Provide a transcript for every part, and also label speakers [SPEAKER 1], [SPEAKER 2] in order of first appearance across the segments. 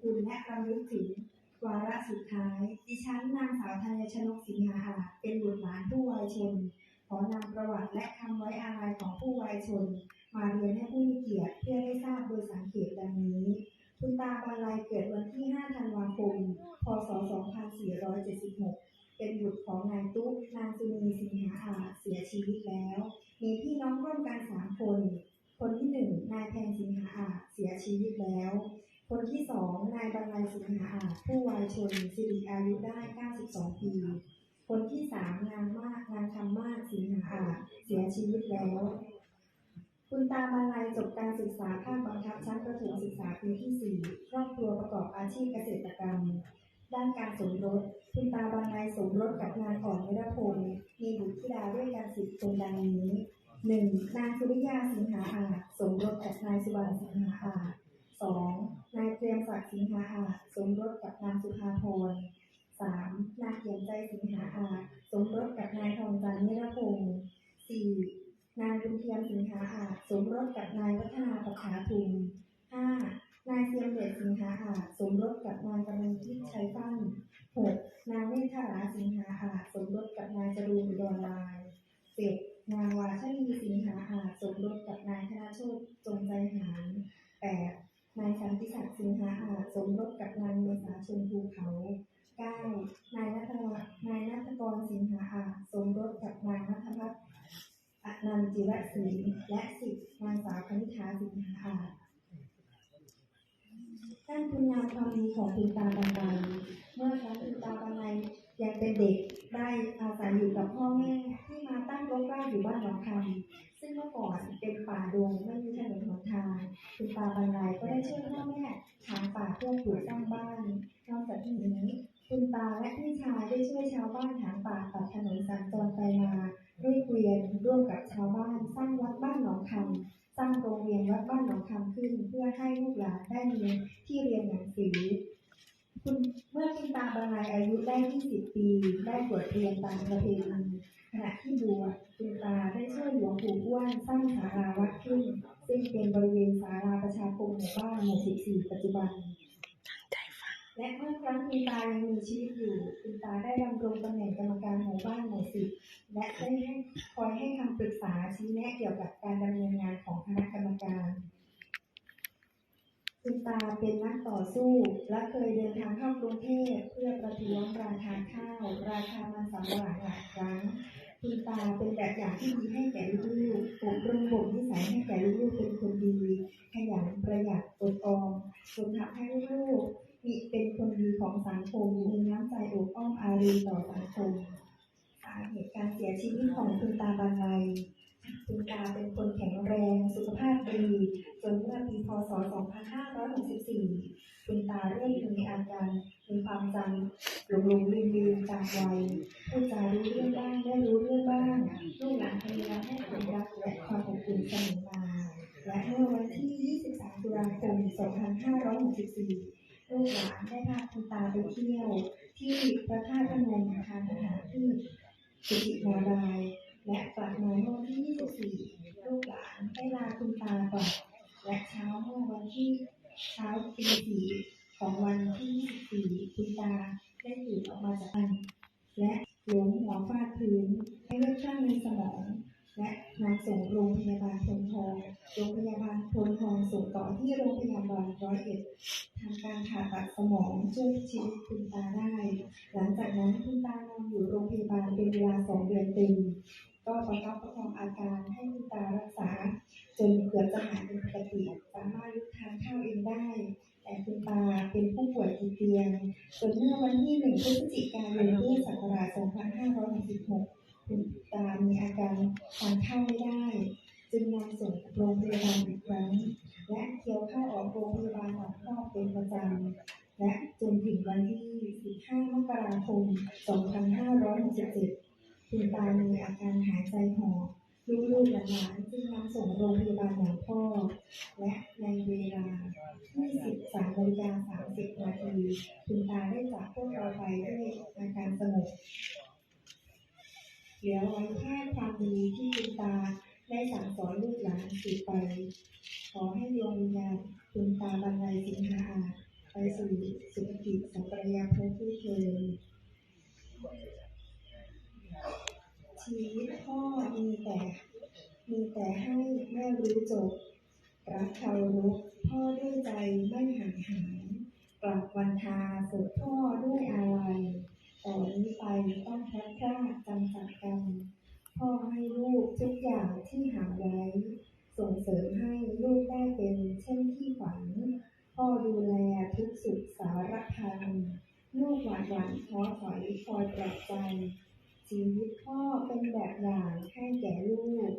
[SPEAKER 1] คุณและรำลึกถึงวาระสุดท้าย ดิฉันนางสาวธัญชนกสิงหาอาจเป็นบุตรหลานผู้วายชน ขอนำประวัติและคำไว้อาลัยของผู้วายชน มาเรียนให้ผู้มีเกียรติเพื่อให้ทราบโดยสังเกตดังนี้คุณตาบรรลัยเกิดวันที่ 5 ธันวาคม พศ 2476 เป็นบุตรของนายตุ๊ก นางสุนีสิงหาอาจเสียชีวิตแล้ว มีพี่น้องร่วมกันสามคน คนที่หนึ่งนายแพงสิงหาอาจเสียชีวิตแล้ว คนที่สองนายบรรลัยสิงหาอาจผู้วายชนสิริอายุได้ 92 ปี คนที่สามนางมากนางคำมากสิงหาอาจเสียชีวิตแล้ว คุณตาบรรลัยจบการศึกษาภาคบังคับชั้นประถมศึกษาปีที่ 4 ครอบครัวประกอบอาชีพเกษตรกรรม ด้านการสมรสคุณตาบรรลัยสมรสกับนางอ่อนนิรพงศ์มีบุตรธิดาด้วยกันสิบคนดังนี้หนึ่งนางสุริยาสิงหาอาจสมรสกับนายสุวรรณสิงหาอาจ สองนายเตรียมศักดิ์สิงหาอาจสมรสกับนางสุภาพรสามนางเขียนใจสิงหาอาจสมรสกับนายทองจันทร์นิรพงศ์สี่นายบุญเทียมสิงหาอาจสมรสกับนายวัฒนาประชาทุมห้านายเทียมเดชสิงหาอาจสมรสกับนายกำลังทิพย์ชัยฟั่นหกนางเนธาราสิงหาอาจสมรสกับนายจรูนอุดรลายเจ็ดนางวาชนีสิงหาอาจสมรสกับนายธนโชตจงใจหารแปด นายสันติศักดิ์สิงหาอาจสมรสกับนางเมษาชมภูเขาเก้านายนัทวะนายนัทกรสิงหาอาจสมรสกับนางนัทพัฒน์อนันจิรศรีและสิบนางสาวคณิธาสิงหาอาจด้านคุณงามความดีของคุณตาบรรลัยเมื่อครั้งคุณตาบรรลัยยังเป็นเด็กได้อาศัยอยู่กับพ่อแม่ที่มาตั้งรกรากอยู่บ้านหนองคำ ซึ่งเมื่อก่อนเป็นป่าดงไม่มีถนนหนทาง คุณตาบรรลัยก็ได้ช่วยพ่อแม่ถางป่าเพื่อปลูกสร้างบ้านนอกจากนี้คุณตาและพี่ชายได้ช่วยชาวบ้านถางป่าตัดถนนสัญจรไปมาด้วยเกวียนร่วมกับชาวบ้านสร้างวัดบ้านหนองคำสร้างโรงเรียนวัดบ้านหนองคำขึ้น เพื่อให้ลูกหลานได้มีที่เรียนหนังสือคุณเมื่อคุณตาบรรลัยอายุได้ 20 ปี ได้บวชเรียนตามประเพณีขณะที่บวช คุณตาได้ช่วยหลวงปู่อ้วนสร้างศาลาวัดขึ้น ซึ่งเป็นบริเวณศาลาประชาคมหมู่บ้านหมู่14 ปัจจุบัน และเมื่อครั้งคุณตายังมีชีวิตอยู่ คุณตาได้ดำรงตำแหน่งกรรมการหมู่บ้านหมู่สิบและได้ให้คอยให้คำปรึกษาชี้แนะเกี่ยวกับการดำเนินงานของคณะกรรมการคุณตาเป็นนักต่อสู้ และเคยเดินทางเข้ากรุงเทพเพื่อประท้วงราคาข้าว ราคามันสำปะหลังหลายครั้งคุณ ตาเป็นแบบอย่างที่ดีให้แก่ลูกๆอบรมบ่มนิสัยให้แก่ลูกๆเป็นคนดีขยันประหยัดอดออมจนทำให้ลูกๆมีเป็นคนดีของสังคมมีน้ำใจอบอ้อมอารีต่อสังคมสาเหตุการเสียชีวิตของคุณตาบรรลัย คุณตาเป็นคนแข็งแรงสุขภาพดี จนเมื่อปีพศ 2564 คุณตาเริ่มมีอาการมีความจำหลงหลงลืมลืมตามวัยพูดจารู้เรื่องบ้างไม่รู้เรื่องบ้างลูกหลานพยายามให้ความรักและความอบอุ่นเสมอมา และเมื่อวันที่ 23 ตุลาคม 2564ลูกหลานได้พาคุณตาไปเที่ยว ที่พระธาตุพนมทานอาหารที่สุจินาราย และกลับมาเมื่อวันที่ 24 ลูกหลานได้ลาคุณตากลับและเช้าเมื่อวันที่เช้าตีสี่ของวันที่ 24 คุณตาได้ตื่นออกมาจากบ้านและล้มหัวฟาดพื้นให้เลือดข้างในสมอง และนำส่งโรงพยาบาลพลทองโรงพยาบาลพลทองส่งต่อที่โรงพยาบาลร้อยเอ็ดทำการผ่าตัดสมองช่วยชีวิตคุณตาได้ หลังจากนั้นคุณตานอนอยู่โรงพยาบาลเป็นเวลาสองเดือนเต็ม ก็ประคับประคองอาการให้คุณตารักษา จนเกือบจะหายเป็นปกติสามารถลุกทานข้าวเองได้ แต่คุณตาเป็นผู้ป่วยติดเตียงจนเมื่อวันที่หนึ่งพฤศจิกายนพุทธศักราช2566คุณตามีอาการทานข้าวไม่ได้ จึงนำส่งโรงพยาบาลอีกครั้ง และเที่ยวเข้าออกโรงพยาบาลหนองพอกเป็นประจำ และจนถึงวันที่ 15 มกราคม 2567 คุณตามีอาการหาย ใจหอบลูกๆหลานๆจึงนำส่งโรงพยาบาลหนองพอและในเวลา 23นาฬิกา30นาทีคุณตาได้จากพวกเราไปด้วยอาการสงบเหลือไว้แค่ความดีที่คุณตาได้สั่งสอนลูกหลานสืบไป ขอให้ดวงวิญญาณคุณตาบรรลัยสิงหาอาไปสู่สุขติสัมปรายภพด้วยเถิด ชีวิตพ่อมีแต่ มีแต่ให้ไม่รู้จบ รักเคารพพ่อด้วยใจไม่ห่างหายกลับวันทาศพพ่อด้วยอาลัยต่อนนี้ไปต้องพลัดพรากจำจากกัน พ่อให้ลูกทุกอย่างที่หาไว้ ส่งเสริมให้ลูกได้เป็นเช่นที่ฝัน พ่อดูแลทุกสุขสารพันลูกหวาดหวั่นท้อถอยคอยปลอบใจชีวิตพ่อ เป็นแบบอย่างให้แก่ลูก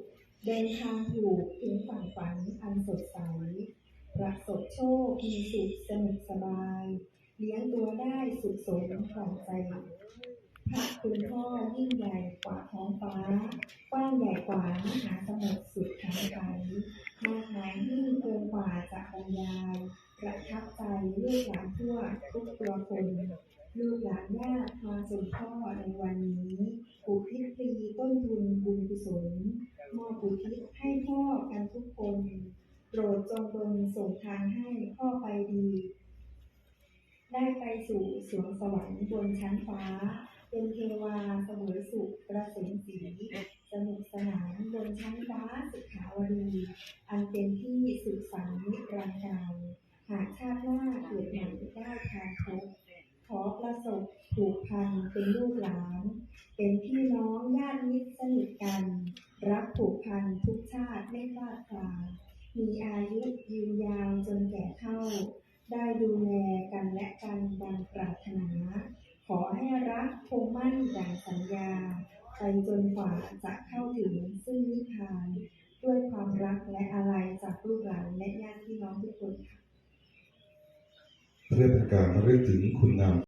[SPEAKER 1] เดินทางถูกถึงฝั่งฝันอันสดใส ประสบโชคมีสุขสนุกสบาย เลี้ยงตัวได้สุขสมของใจพระคุณพ่อยิ่งใหญ่กว่าท้องฟ้า กว้างใหญ่กว่ามหาสมุทรสุดทั้งไกลมากมายยิ่งเกินกว่าจะบรรยายประทับใจลูกหลานทั่วทุกตัวคน ลูกหลานญาติมาสู่พ่อในวันนี้อุทิศฟรีต้นทุนบุญกุศล มอบอุทิศให้พ่อกันทุกคน โปรดจงดลส่งทางให้พ่อไปดี ได้ไปสู่สวงสวรรค์บนชั้นฟ้า เป็นเทวาเสวยสุขประสิงสีสนุกสนานบนชั้นฟ้าสุขาวดี อันเป็นที่สุขสันต์นิรันดร์การหากชาติหน้าเกิดใหม่ได้ทางพบขอประสบผูกพันเป็นลูกหลาน เป็นพี่น้องญาติมิตรสนิทกัน รักผูกพันทุกชาติไม่พลาดคลา มีอายุยืนยาวจนแก่เฒ่า ได้ดูแลกันและกันดังปรารถนา ขอให้รักคงมั่นดังสัญญา ไปจนกว่าจะเข้าถึงซึ่งนิพพาน ด้วยความรักและอาลัยจากลูกหลานและญาติพี่น้องทุกคนค่ะ
[SPEAKER 2] เพื่อเป็นการระลึกถึงคุณงาม